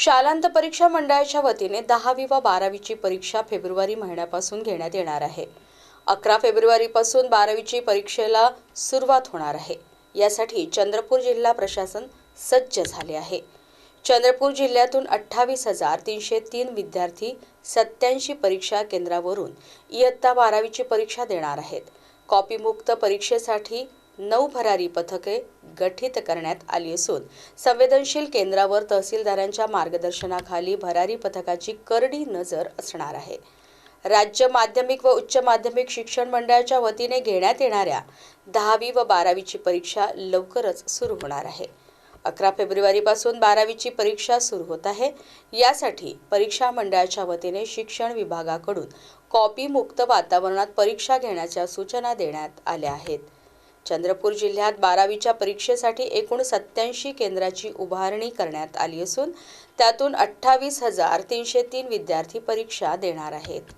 शालांत परीक्षा मंडळाच्या वतीने दहावी व बारावीची परीक्षा फेब्रुवारी महिन्यापासून घेण्यात येणार आहे. अकरा फेब्रुवारीपासून बारावीची परीक्षेला सुरुवात होणार आहे. यासाठी चंद्रपूर जिल्हा प्रशासन सज्ज झाले आहे. चंद्रपूर जिल्ह्यातून अठ्ठावीस हजार तीनशे तीन विद्यार्थी सत्याऐंशी परीक्षा केंद्रावरून इयत्ता बारावीची परीक्षा देणार आहेत. कॉपीमुक्त परीक्षेसाठी नऊ भरारी पथके गठीत करण्यात आली असून संवेदनशील केंद्रावर तहसीलदारांच्या मार्गदर्शनाखाली भरारी पथकाची करडी नजर असणार आहे. राज्य माध्यमिक व उच्च माध्यमिक शिक्षण मंडळाच्या वतीने घेण्यात येणाऱ्या दहावी व बारावीची परीक्षा लवकरच सुरू होणार आहे. अकरा फेब्रुवारीपासून बारावीची परीक्षा सुरू होत आहे. यासाठी परीक्षा मंडळाच्या वतीने शिक्षण विभागाकडून कॉपीमुक्त वातावरणात परीक्षा घेण्याच्या सूचना देण्यात आल्या आहेत. चंद्रपूर जिल्ह्यात बारावीच्या परीक्षेसाठी एकूण सत्याऐंशी केंद्राची उभारणी करण्यात आली असून त्यातून अठ्ठावीस हजार तीनशे तीन विद्यार्थी परीक्षा देणार आहेत.